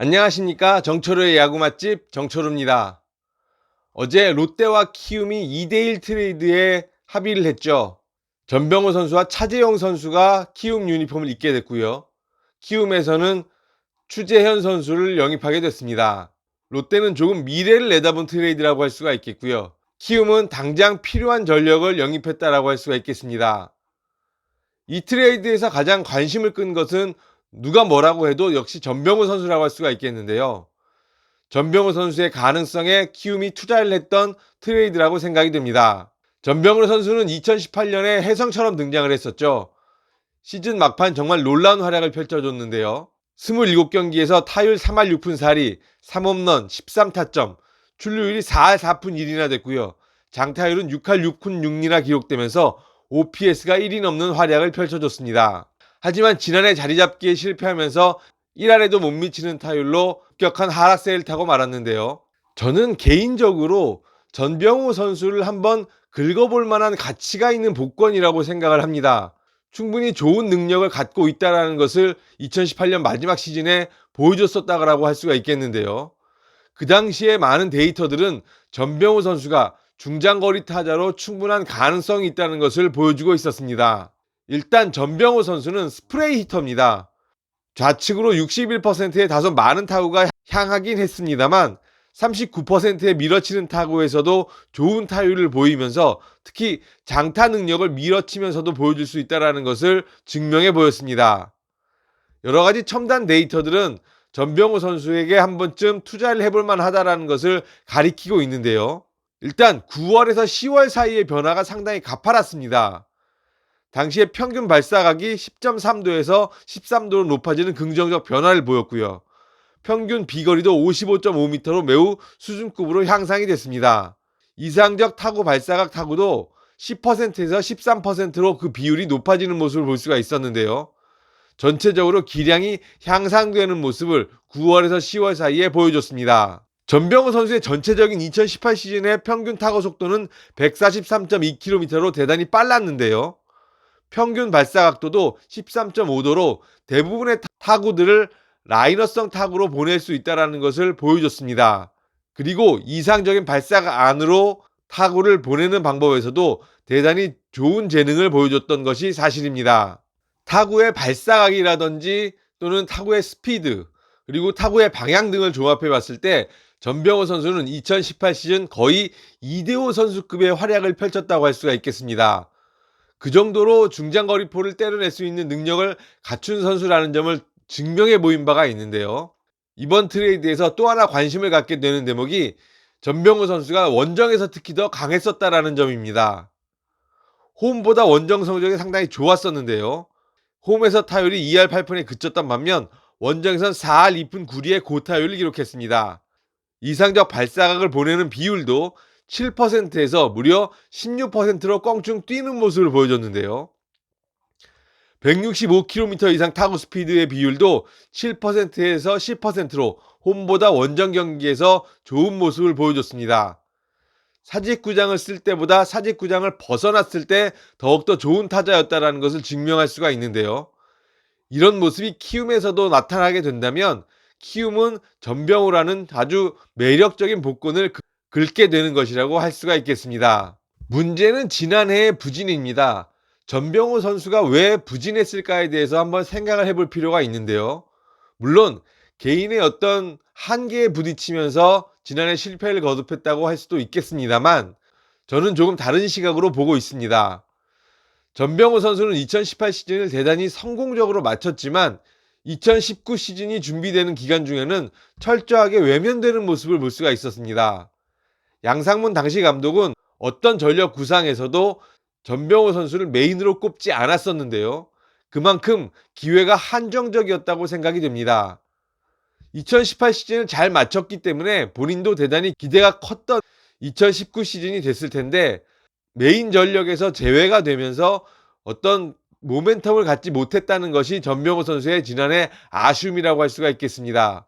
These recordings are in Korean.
안녕하십니까 정철우의 야구 맛집 정철우입니다. 어제 롯데와 키움이 2대1 트레이드에 합의를 했죠. 전병호 선수와 차재영 선수가 키움 유니폼을 입게 됐고요. 키움에서는 추재현 선수를 영입하게 됐습니다. 롯데는 조금 미래를 내다본 트레이드라고 할 수가 있겠고요. 키움은 당장 필요한 전력을 영입했다라고 할 수가 있겠습니다. 이 트레이드에서 가장 관심을 끈 것은 누가 뭐라고 해도 역시 전병호 선수라고 할 수가 있겠는데요. 전병호 선수의 가능성에 키움이 투자를 했던 트레이드라고 생각이 됩니다. 전병호 선수는 2018년에 혜성처럼 등장을 했었죠. 시즌 막판 정말 놀라운 활약을 펼쳐줬는데요. 27경기에서 타율 3할 6푼 4리, 3홈런, 13타점, 출루율이 4할 4푼 1이나 됐고요. 장타율은 6할 6푼 6리나 기록되면서 OPS가 1이 넘는 활약을 펼쳐줬습니다. 하지만 지난해 자리 잡기에 실패하면서 1할에도 못 미치는 타율로 급격한 하락세를 타고 말았는데요. 저는 개인적으로 전병호 선수를 한번 긁어볼 만한 가치가 있는 복권이라고 생각을 합니다. 충분히 좋은 능력을 갖고 있다는 것을 2018년 마지막 시즌에 보여줬었다고 할 수가 있겠는데요. 그 당시에 많은 데이터들은 전병호 선수가 중장거리 타자로 충분한 가능성이 있다는 것을 보여주고 있었습니다. 일단 전병호 선수는 스프레이 히터입니다. 좌측으로 61%의 다소 많은 타구가 향하긴 했습니다만 39%의 밀어치는 타구에서도 좋은 타율을 보이면서 특히 장타 능력을 밀어치면서도 보여줄 수 있다는 것을 증명해 보였습니다. 여러 가지 첨단 데이터들은 전병호 선수에게 한 번쯤 투자를 해볼 만하다라는 것을 가리키고 있는데요. 일단 9월에서 10월 사이의 변화가 상당히 가파랐습니다. 당시에 평균 발사각이 10.3도에서 13도로 높아지는 긍정적 변화를 보였고요. 평균 비거리도 55.5m로 매우 수준급으로 향상이 됐습니다. 이상적 타구 발사각 타구도 10%에서 13%로 그 비율이 높아지는 모습을 볼 수가 있었는데요. 전체적으로 기량이 향상되는 모습을 9월에서 10월 사이에 보여줬습니다. 전병호 선수의 전체적인 2018 시즌의 평균 타구 속도는 143.2km로 대단히 빨랐는데요. 평균 발사 각도도 13.5도로 대부분의 타구들을 라이너성 타구로 보낼 수 있다는 것을 보여줬습니다. 그리고 이상적인 발사각 안으로 타구를 보내는 방법에서도 대단히 좋은 재능을 보여줬던 것이 사실입니다. 타구의 발사각이라든지 또는 타구의 스피드 그리고 타구의 방향 등을 조합해 봤을 때 전병호 선수는 2018 시즌 거의 이대호 선수급의 활약을 펼쳤다고 할 수가 있겠습니다. 그 정도로 중장거리포를 때려낼 수 있는 능력을 갖춘 선수라는 점을 증명해 보인 바가 있는데요. 이번 트레이드에서 또 하나 관심을 갖게 되는 대목이 전병호 선수가 원정에서 특히 더 강했었다라는 점입니다. 홈보다 원정 성적이 상당히 좋았었는데요. 홈에서 타율이 2할 8푼에 그쳤던 반면 원정에선 4할 2푼 9리의 고타율을 기록했습니다. 이상적 발사각을 보내는 비율도 7%에서 무려 16%로 껑충 뛰는 모습을 보여줬는데요. 165km 이상 타구 스피드의 비율도 7%에서 10%로 홈보다 원정 경기에서 좋은 모습을 보여줬습니다. 사직구장을 쓸 때보다 사직구장을 벗어났을 때 더욱더 좋은 타자였다는 것을 증명할 수가 있는데요. 이런 모습이 키움에서도 나타나게 된다면 키움은 전병호라는 아주 매력적인 복권을 긁게 되는 것이라고 할 수가 있겠습니다. 문제는 지난해의 부진입니다. 전병호 선수가 왜 부진했을까에 대해서 한번 생각을 해볼 필요가 있는데요. 물론 개인의 어떤 한계에 부딪히면서 지난해 실패를 거듭했다고 할 수도 있겠습니다만 저는 조금 다른 시각으로 보고 있습니다. 전병호 선수는 2018 시즌을 대단히 성공적으로 마쳤지만 2019 시즌이 준비되는 기간 중에는 철저하게 외면되는 모습을 볼 수가 있었습니다. 양상문 당시 감독은 어떤 전력 구상에서도 전병호 선수를 메인으로 꼽지 않았었는데요. 그만큼 기회가 한정적이었다고 생각이 됩니다. 2018 시즌을 잘 마쳤기 때문에 본인도 대단히 기대가 컸던 2019 시즌이 됐을 텐데 메인 전력에서 제외가 되면서 어떤 모멘텀을 갖지 못했다는 것이 전병호 선수의 지난해 아쉬움이라고 할 수가 있겠습니다.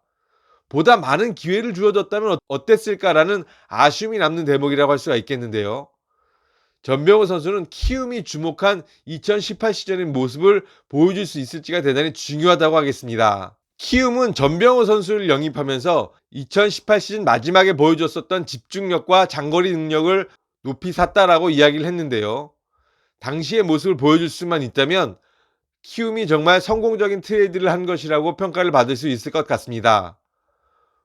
보다 많은 기회를 주어졌다면 어땠을까라는 아쉬움이 남는 대목이라고 할 수가 있겠는데요. 전병호 선수는 키움이 주목한 2018 시즌의 모습을 보여줄 수 있을지가 대단히 중요하다고 하겠습니다. 키움은 전병호 선수를 영입하면서 2018 시즌 마지막에 보여줬었던 집중력과 장거리 능력을 높이 샀다라고 이야기를 했는데요. 당시의 모습을 보여줄 수만 있다면 키움이 정말 성공적인 트레이드를 한 것이라고 평가를 받을 수 있을 것 같습니다.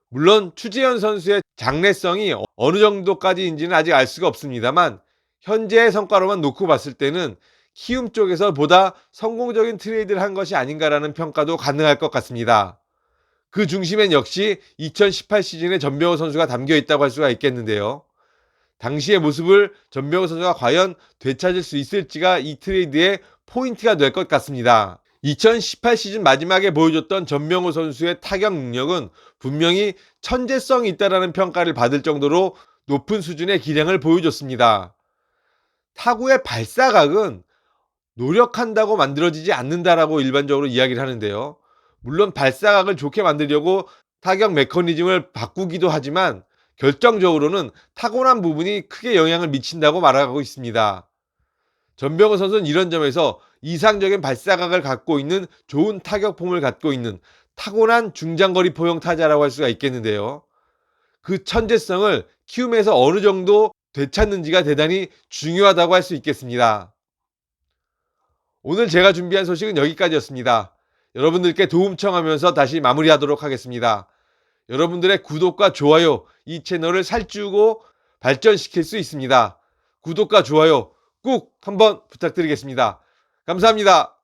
물론 추재현 선수의 장래성이 어느 정도까지인지는 아직 알 수가 없습니다만 현재의 성과로만 놓고 봤을 때는 키움 쪽에서 보다 성공적인 트레이드를 한 것이 아닌가라는 평가도 가능할 것 같습니다. 그 중심엔 역시 2018 시즌에 전병호 선수가 담겨 있다고 할 수가 있겠는데요. 당시의 모습을 전병호 선수가 과연 되찾을 수 있을지가 이 트레이드의 포인트가 될 것 같습니다. 2018 시즌 마지막에 보여줬던 전명호 선수의 타격 능력은 분명히 천재성이 있다라는 평가를 받을 정도로 높은 수준의 기량을 보여줬습니다. 타구의 발사각은 노력한다고 만들어지지 않는다라고 일반적으로 이야기를 하는데요. 물론 발사각을 좋게 만들려고 타격 메커니즘을 바꾸기도 하지만 결정적으로는 타고난 부분이 크게 영향을 미친다고 말하고 있습니다. 전병호 선수는 이런 점에서 이상적인 발사각을 갖고 있는 좋은 타격폼을 갖고 있는 타고난 중장거리 포용 타자라고 할 수가 있겠는데요. 그 천재성을 키움에서 어느 정도 되찾는지가 대단히 중요하다고 할 수 있겠습니다. 오늘 제가 준비한 소식은 여기까지였습니다. 여러분들께 도움 청하면서 다시 마무리하도록 하겠습니다. 여러분들의 구독과 좋아요, 이 채널을 살찌우고 발전시킬 수 있습니다. 구독과 좋아요 꼭 한번 부탁드리겠습니다. 감사합니다.